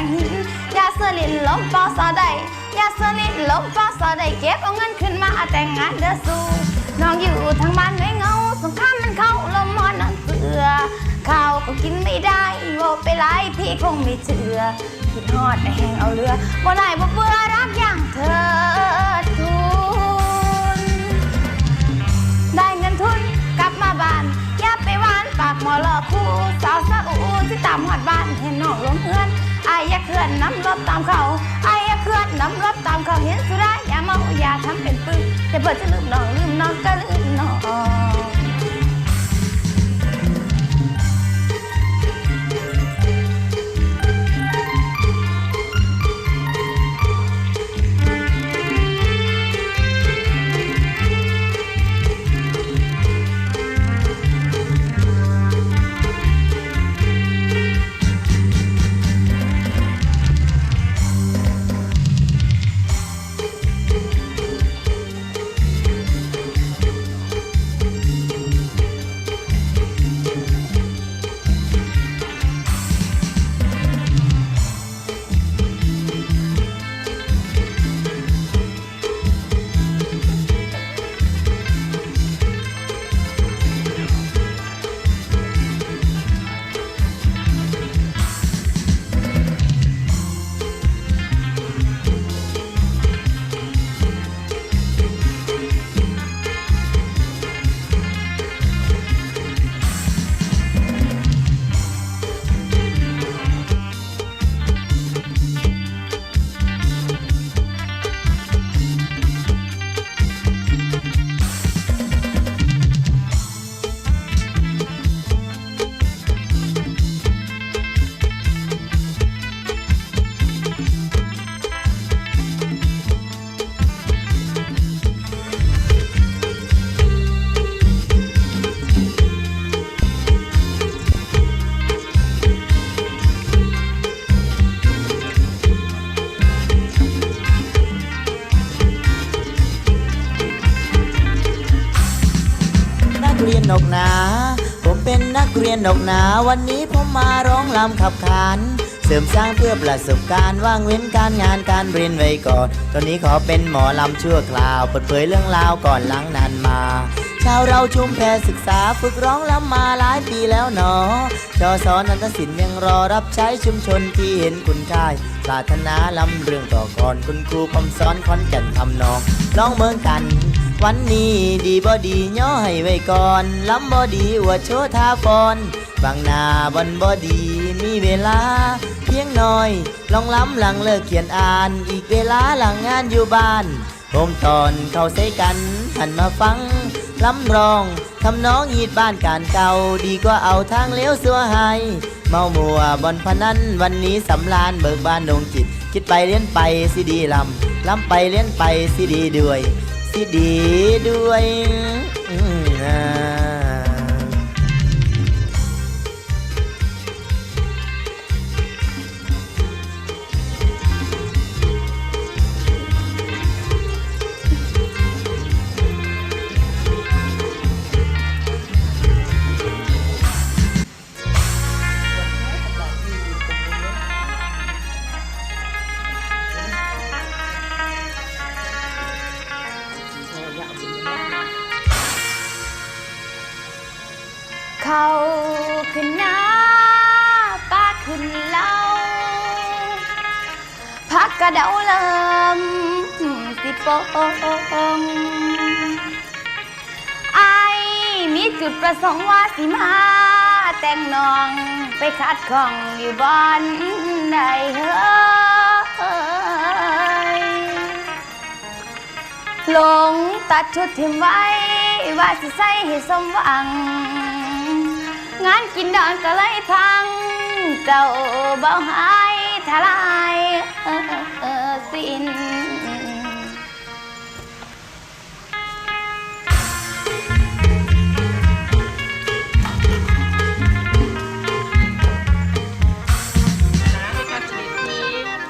ังหินยาเสลินลมปอสอใดยาเสลินลมปอสอใดเก็บเอาเงินขึ้นมาแต่งงานเด้อสูน้องอยู่ทางบ้านไม่เงาสงครามมันเข้าลมมอนนังเสือข้าวก็กินไม่ได้โวไปไล่พี่คงไม่เชื่อคิดฮอดแต่แหงเอาเรือบ่ได้บ่เบื่อรักอย่างเธอทุน ได้เงินทุนกลับมาบ้านอย่าไปหวานปากหมอลอคู่สาวสะอูที่ตามหอดบ้านเห็นน้องลงเฮือน อยอย่าเคลื่อนน้ำรบตามเขาอายอย่าเคลื่อนน้ำรบตามเขาเห็นสุราอย่าเมาอย่าทำเป็นปืนจะเปิดจะลืมน้องลืมน้องก็ลืมน้อง วันนี้ผมมาร้องรำขับขานเสริมสร้างเพื่อประสบการณ์ว่างเว้นการงานการเรียนไว้ก่อน ตอนนี้ขอเป็นหมอลำชั่วคราว เปิดเผยเรื่องราวก่อนหลังนานมาชาวเราชุมแพศึกษาฝึกร้องลำมาหลายปีแล้วหนอจอสอนนันทศิลป์ยังรอรับใช้ชุมชนที่เห็นคุณค่าปรารถนาลำเรื่องต่อก่อนคุณครูพมสอนคอนแก่นทำนองร้องเมืองกัน วันนี้ดีบ่ดีย่อให้ไว้ก่อนลำบ่ดีอวดโชว์ท่าฟอนบางนาวันบ่ดีมีเวลา เพียงน้อย ลองล้ำหลังเลิกเขียนอ่าน อีกเวลาหลังงานอยู่บ้านผมตอนเข้าใส่กันหันมาฟังล้ำรองทำน้องยีดบ้านการเก่า ดีกว่าเอาทางเลี้ยวสัวให้เมามัวบอนพนันวันนี้สำลานเบิกบานดวงจิต คิดไปเลี้ยนไปสิดีลำลำไปเลี้ยนไปสิดีด้วย สิดีด้วย เขาขึ้นหน้าป้าขึ้นเล่าพักกระเดาเลิมสิโปงไอมีจุดประสงค์ว่าสิมา แต่งนองไปคัดของอยู่บ้านใดเฮ้ยลงตัดชุดทิมไว้ ว่าสิใส่ให้สมหวัง งานกินดอนก็เลยพัง เจ้าเบาหายทลายเอ่อสิ้น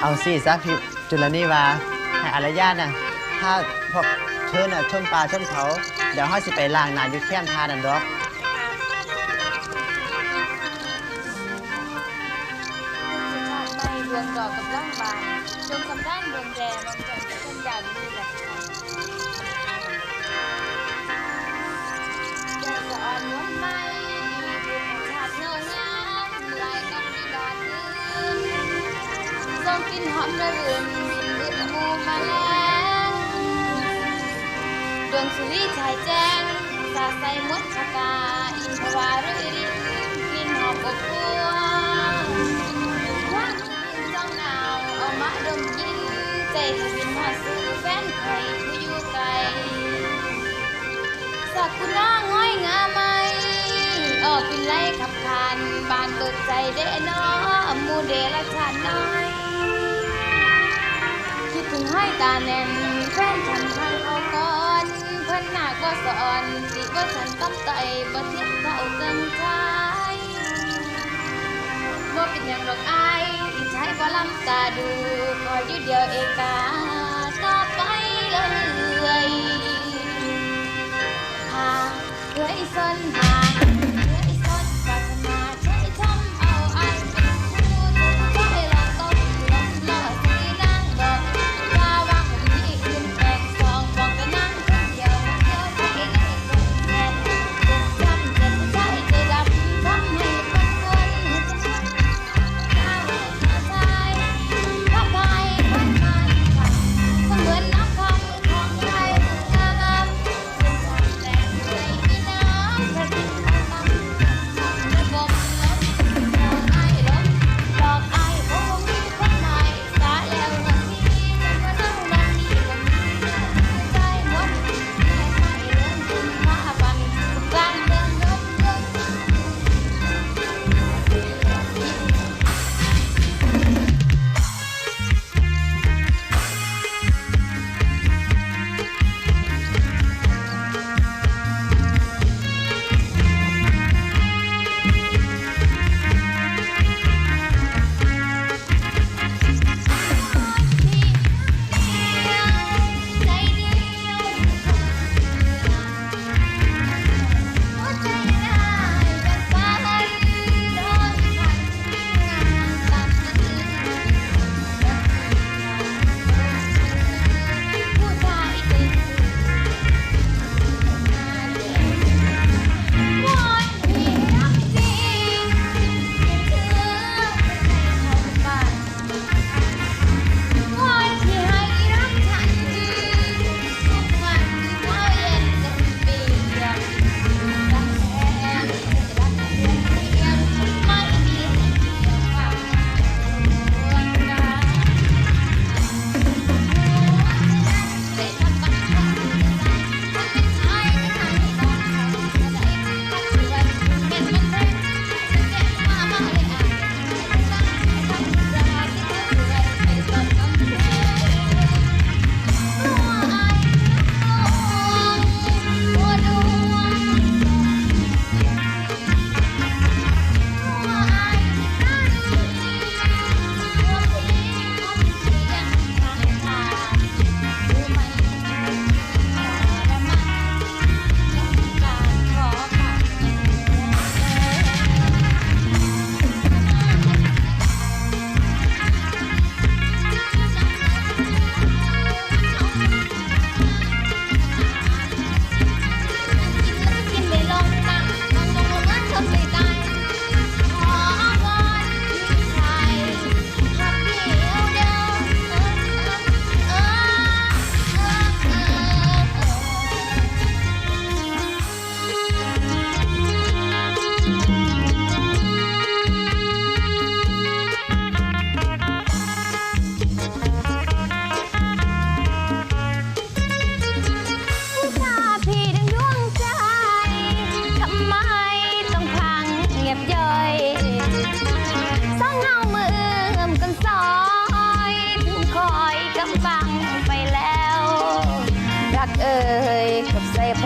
เอาสิซะพี่จุลนี่วาให้อารยาน่ะ ถ้าพวกเธอน่ะชมปลาชมเขา เดี๋ยวเฮาสิไปล้างน้าอยู่แค้มทานันดอก ส่งกินหอมระรื่นบินบึดหมูแมาแล้วดวงสุริชายแจ้งสาใสมดชะกาอินทวารื่อริกลิ่นหอมอบอวว่างคืนจ้องหนาวเอามาดมกินใจทวินหอซื้อแฟนไข่ผู้อยู่ไกลสักคุณน้องง้อยงามไหมออกเป็นไรขับคานบานเปิดใจเด้นอมูเดละชาติน้อย ห้อยตาแน่นแฟนฉันทางเขาก่อนเพิ่นหน้าก็สอนสิว่าฉันต้องไตบ่เทียบเท่าเกินใจบ่เป็นอย่างดอกอายอีใช้บ่ลำตาดูคอยอยู่เดียวเอกตาต่อไปเลยหาเพื่ออีสนหา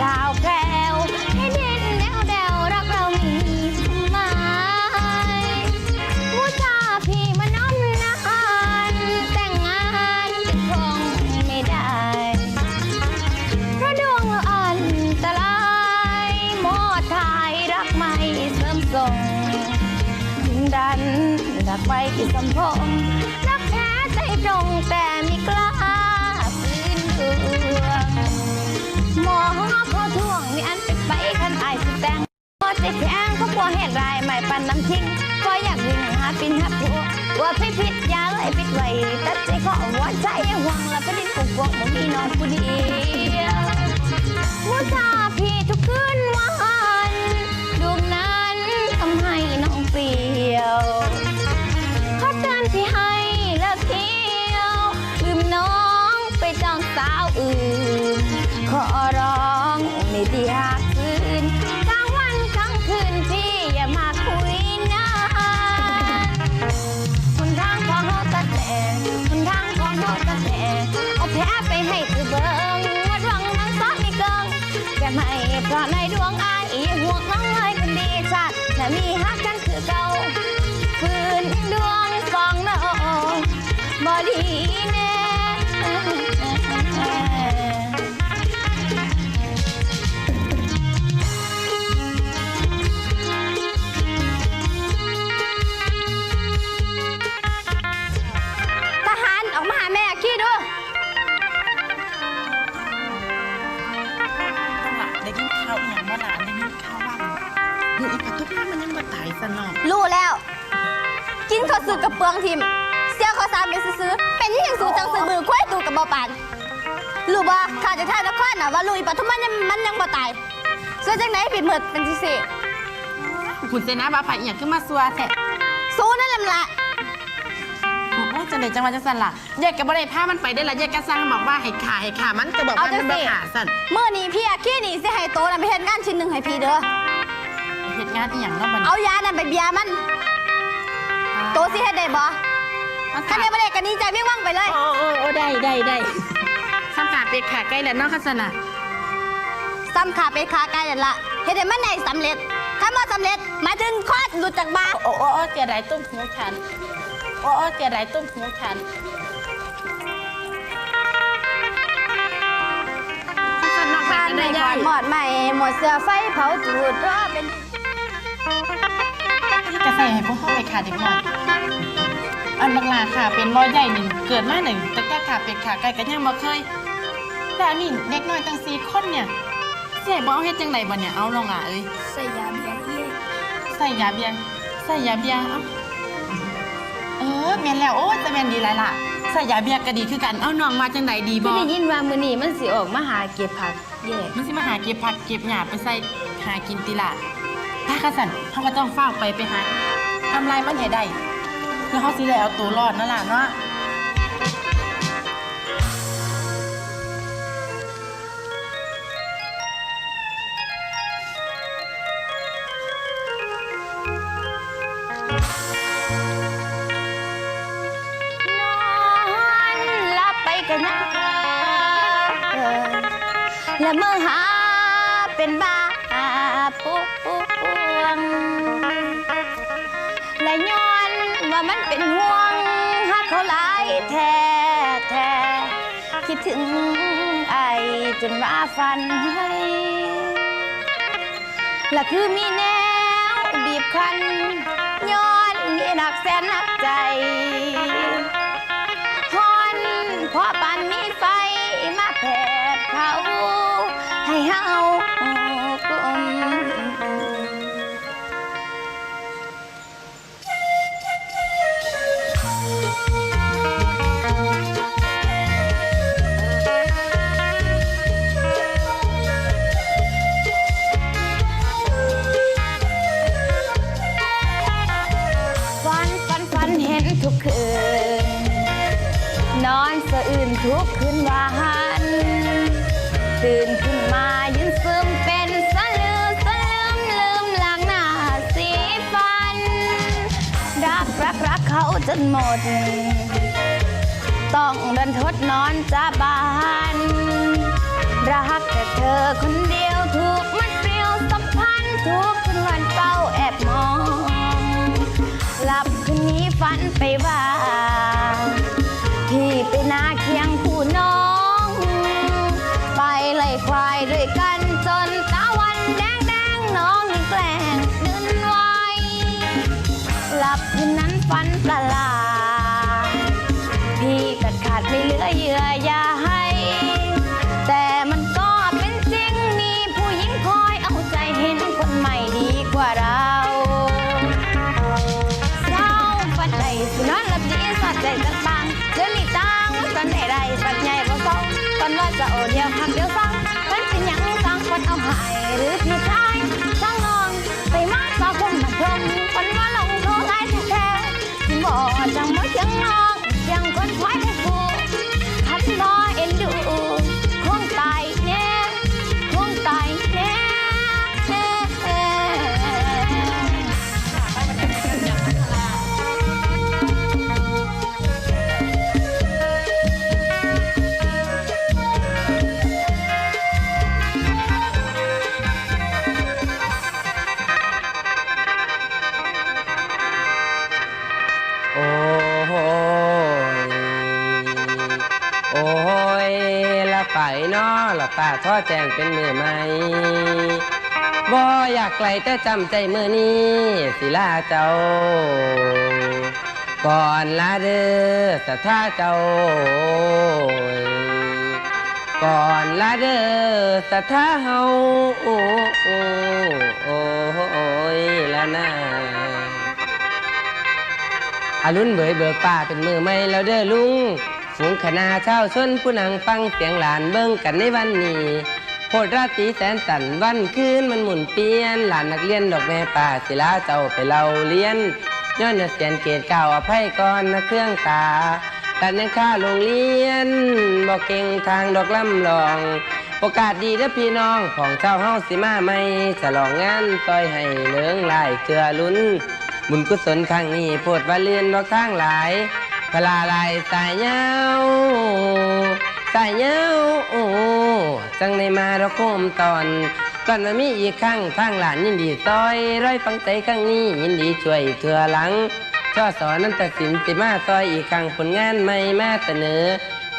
ราวแพรวให้ดินแนวแดวรักเรามีทำไมผู้ชาพี่มาน้อมนานแต่งงานจะคงไม่ได้เพราะดวงเราอันตรายหมอดทายรักไม่เสริมส่งถึงดันรักไปที่สมพงษ์รักแท้ใจตรงแต่มีกล้า พอจะแข็งก็กลัวเหตุรายไม่ปันน้ำทิ้งก็อยากวิ่งหาปินหาผัวว่าพิพิษยาเลยปิดไว้ตัดใจก็หัวใจยังหวังและประเด็นกุกวงบ่มีน้องผู้เดียวมูชาพี่ทุกคืนวันดวงนั้นทำให้น้องเปลี่ยวขอเตือนพี่ให้เลิกเที่ยวลืมน้องไปจองสาวอื่น ขอร้องไม่ดีหากคืน ทหารออกมาหาแม่ขี้ดูต้องหลับได้ยินข่าวอหย่างบ่หลานได้ยินข่าวบ้างอยู่อีกระตุกนี่มันยังบ่ตายซะเนาะรู้แล้ว กินข้าวสือกระเปืองทิม เสียข้าวสารไปซื้อๆเป็นที่ยังสูจังสือมือควายตูกับบอปานรู้บ่ข่าวจากท่านนครน่ะว่าลุยปทุมมันยังมันยังบ่ตายส่วนจากไหนปิดเหมือดเป็นสิสิคุณเซนะว่าไผอหย่างขึ้นมาซัวแท้สู้นั่นแหละละโอ้จังได๋จังว่าจังซั่นล่ะแยกก็บ่ได้พามันไปได้ล่ะแยกก็สั่งบอกว่าให้ขาให้ขามันก็บอกว่ามันบ่ขาสั่นเมื่อนี้พี่อะขี้หนีสิให้โตน่ะไปเฮ็ดงานชิ้นหนึ่งให้พี่เด้อเฮ็ดงานอีหยังเนาะบัดนี้เอายานั่นไปเบียร์มัน โตสิเฮ็ดได้บ่ มันคันได้บ่ได้ก็หนี้ใจวิ่งว่างไปเลย โอ้โอ้โอ้ได้ได้ได้ซ้ำขาเป็ดขาไก่แล้วเนาะคันซั่นน่ะซ้ำขาไปขาไกลนั่นละเฮ็ดให้มันได้สำเร็จถ้าบ่สำเร็จหมายถึงคลอดหลุดจากบ้านโอ้โอ้โอ้เจียได้ตุ้มหูฉันโอ้โอ้เจียได้ตุ้มหูฉันคันซั่นนอกไปบ้านก็ในได้ก่ยาอนยหมอดใหม่หมดเสื้อไฟเผาจูดรอเป็นกระใส่ให้พวกเขาไปขาเด็กหน่อย อันบางลาค่ะ เป็นร้อยใหญ่หนึ่งเกิดมาหนึ่งแต่แก้ขาเป็ดขาไก่ก็ยังบ่เคยแต่อันนี่เด็กน้อยตั้งสี่คนเนี่ยเสียบ่เอาเฮ็ดจังไดบ่เนี่ยเอาลองอะเอ้ยใส่ยาเบียร์ใส่ยาเบียร์ใส่ยาเบียร์เอ้าเออแม่นแล้วโอ้ยจะแม่นดีหลายล่ะใส่ยาเบียร์ก็ดีคือกันเอาน้องมาจังไดดีบ่ได้ยินว่ามื้อนี้มันสิออกมาหาเก็บผักแย่มันสิมาหาเก็บผักเก็บหญ้าไปใส่หากินติล่ะถ้ากระสันเฮาก็ต้องฟ้าไปไปหาทำลายมันให้ได้ พื่อเฮาสิได้เอาตัวรอดนั่นล่ะเนาะนอนหลับไปกันนะเออและเมื่อหาเป็นบ้า ถึงไอจนว่าฟันให้และคือมีแนวบีบคั้นย้อนมีหนักแสนหนัก หมด ต้องเดินทดนอนจ้าบาน รักแต่เธอคนเดียวถูกมันเปรียวสัมพันธ์ทุกคืนวันเฝ้าแอบมอง หลับคืนนี้ฝันไปว่า รือพี่ชายทั้งงองไปมาตาคนมาชมคนว่าลงโทรไลทยแท้ๆบอกจังมาเสียงน้องเสียงคนไวย โอ้ยละไปนาะละป่าท่อแจงเป็นมือไหมบ่อยากไกลแต่จำใจมือนี้สิลาเจ้า ก่อนลาเด้อสัทธาเจ้า ก่อนลาเด้อสัทธาเฮาโอ้โอ้โอ้ยละนาอารุณเบยเบิกป่าเป็นมือไม่แล้วเด้อลุง ฝูงขนาเช่าชนผู้นังฟังเสียงหลานเบิ่งกันในวันนี้โพดราตรีแสนสันวันคืนมันหมุนเปลี่ยนหลานนักเรียนดอกแม่ป่าศิลาเจ้าไปเล่าเรียนย้อนเสียนเกตเก่าอภัยก่อนนะเครื่องตากันยังข้าโรงเรียนบอกเก่งทางดอกลำลอง โอกาสดีเด้อพี่น้องของเจ้าเฮาสิมาไม่ฉลองงานซอยให้เลืองลายเกลือลุ้น บุญกุศลครั้งนี้โปรดว่าเลื่อนดอกทางหลาย พลาลายสายเงาสายเงาโอ้จังในมาเราโคมตอนก่อนมามีอีกครั้งทางหลานยินดีซอย ร้อยฟังใจครั้งนี้ยินดีช่วยเถื่อหลังช่อสอนนันตสินสิมาซอยอีกครั้งผลงานไม่มาเสนอ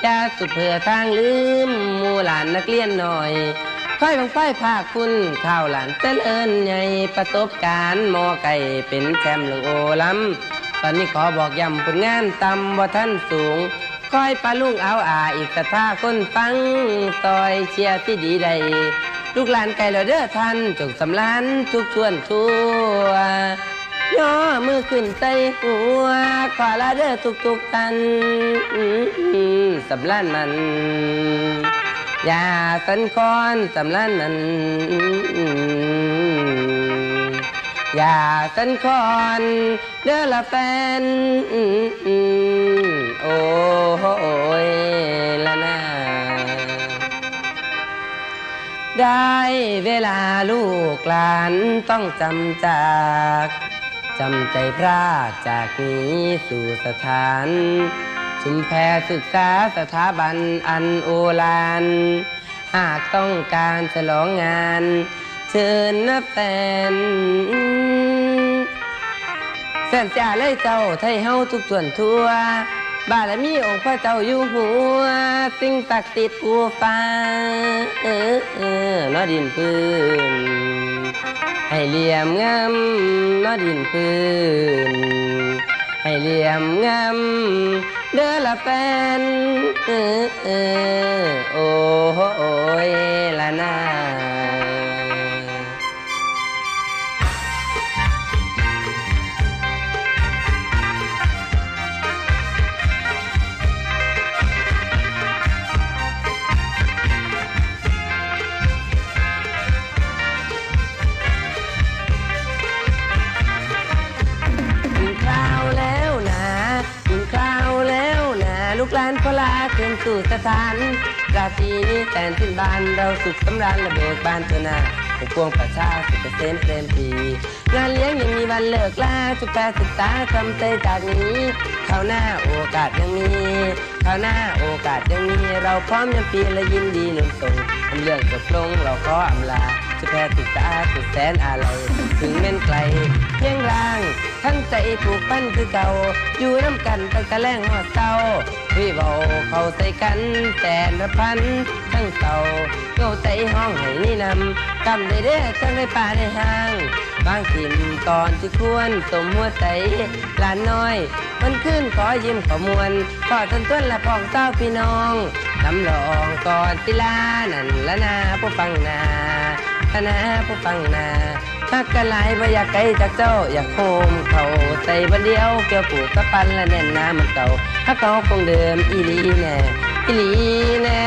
ยาสุดเผื่อทางลืมหมู่หลานนักเรียนหน่อยค่อยบังไฟภาคคุณข้าวหลานเจริญใหญ่ประสบการณ์หมอไก่เป็นแชมป์เรื่องโอลำ ตอนนี้ขอบอกย้ำผลงานต่ำว่าท่านสูงคอยปลาลุงเอาอาอีกสถาคนฟังซอยเชียร์ที่ดีใด ลูกหลานไก่เราเด้อท่านจงสำลานทุกส่วนทั่วย่อมือขึ้นใส่หัวขอลาเด้อทุกทุกท่านสำลานมันอย่าสันคอนสำลันนั้น อย่าสันคอนเด้อละแฟนโอ้โหยละนาได้เวลาลูกหลานต้องจำจากจำใจพรากจากนี้สู่สถาน ชุมแพศึกษาสถาบันอันโอฬารหากต้องการฉลองงาน เชิญนับแฟนแสนจ่าเลยเจ้าไทยเฮาทุกส่วนทั่ว บารมีองค์พระเจ้าอยู่หัว สิ่งศักดิ์สิทธิ์ผู้ฟ้า เออเออนอดินพื้นให้เหลี่ยมงามนอดินพื้นให้เหลี่ยมงามเด้อละแฟนเออเออโอ้โหโอ้ยละนา สานราศีนี้แสนสิ้นบานเราสุขสำราญระเบิดบานตัวหน้าของพวงประชาสุขเกษมเต็มปีงานเลี้ยงยังมีวันเลิกลาจุดแปดศึกษาทำใจจากนี้ ข้าวหน้าโอกาสยังมีข้าวหน้าโอกาสยังมี เราพร้อมยังปีและยินดีนุนส่งทำเรื่องจบลงเราขออำลาจุแปรศึกษาสุดแสนอะไรถึงแม่นไกลเพียงร่างทั้งใจผูกพันคือเก่า อยู่น้ำกันตั้งแต่แรงหอดเศร้าวิเบาเข้าใส่กันแสนละพันทั้งเศร้าเงาใจห้องให้นี่นำกำได้เด้อทั้งในป่าในห้างบางถิ่นก่อนที่ควรสมหัวใจหลานน้อย มันขึ้นขอยิ้มขอมวลขอทนต้นละพองเจ้าพี่น้องลำลองก่อนติลานั่นละนาผู้ฟังนาละนาผู้ฟังนาฮักกันหลายบ่อยากไกลจากเจ้าอยากโฮมเขาใส่บันเดียวเกี่ยวผูกกระปันและแน่นน้ามันเก่าฮักเขาคงเดิมอีลีแน่อีลีแน่